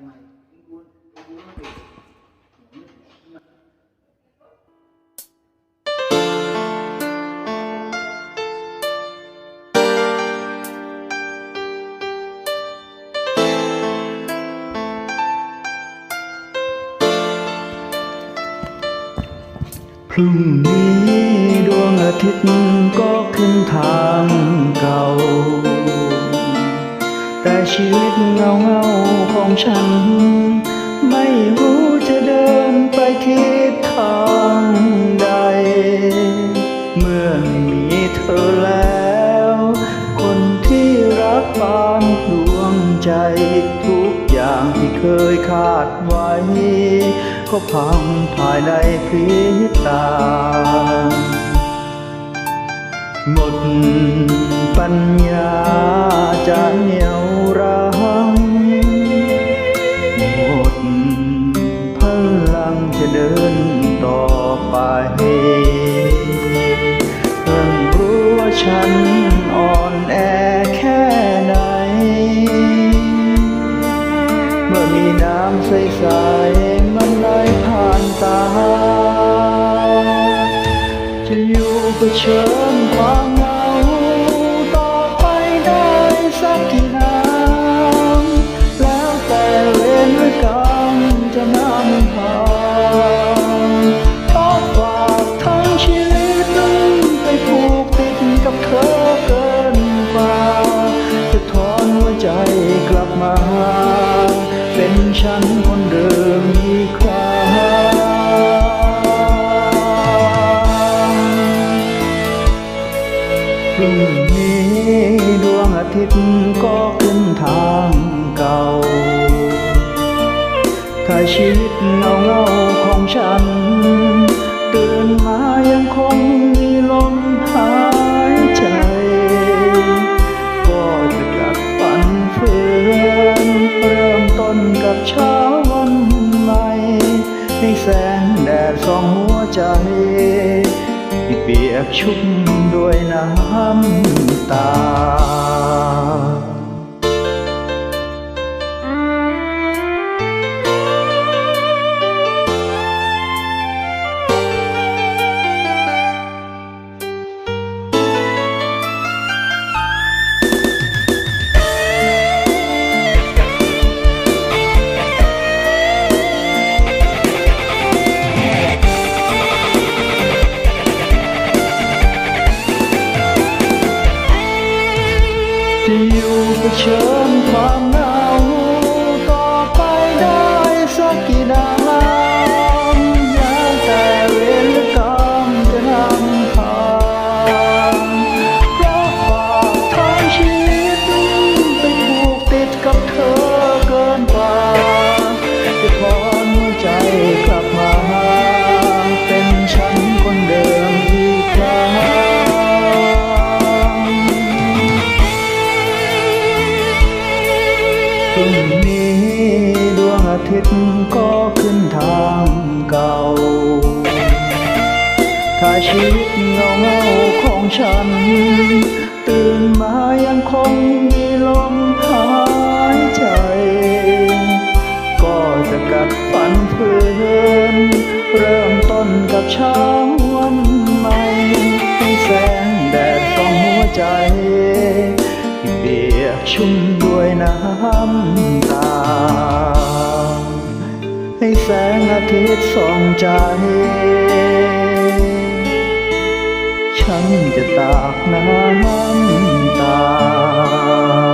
ใหม่ดูดูมันเป็นพรุ่งนี้ดวงอาทิตย์ก็ขึ้นทางเก่า ชีวิตเงาเงาของฉัน ไม่รู้จะเดินไปทิศทางใด เมื่อมีเธอแล้ว คนที่รักปานดวงใจ ทุกอย่างที่เคยคาดไว้ ก็พังภายในพริบตาหมดปัญญาจะเหนียว เพิ่งรู้ว่าฉันอ่อนแอแค่ไหน เมื่อมีน้ำใสๆมันไหลผ่านตา จะอยู่เผชิญความเหงาต่อไปได้สักกี่ นี้ดวงอาทิตย์ก็ขึ้นทางเก่า ถ้าชีวิตเงาเงาของฉัน ตื่นมายังคงมีลมหายใจ ก็จะกลับฝันฝืนเริ่มต้นกับเช้าวันใหม่ให้แสงแดดส่องหัวใจ ยบชุ่มด้วยน้ำตา เผชิญความเหงาต่อไปได้สักกี่นานแล้วแต่เวรและกรรมจะนำพาเพราะฝากทางชีวิตไปผูกติดกับเธอเกินกว่าจะถอนหัวใจกลับ พรุ่งนี้ดวงอาทิตย์ก็ขึ้นทางเก่า ถ้าชีวิตเงาเงาของฉัน ตื่นมายังคงมีลมหายใจ ก็จะกัดฝันฝืนเริ่มต้นกับเช้าวันใหม่ให้แสงแดดส่องหัวใจ ที่เปียกชุ่ม น้ำตา ให้แสงอาทิตย์ส่องใจ ฉันจะตากน้ำตา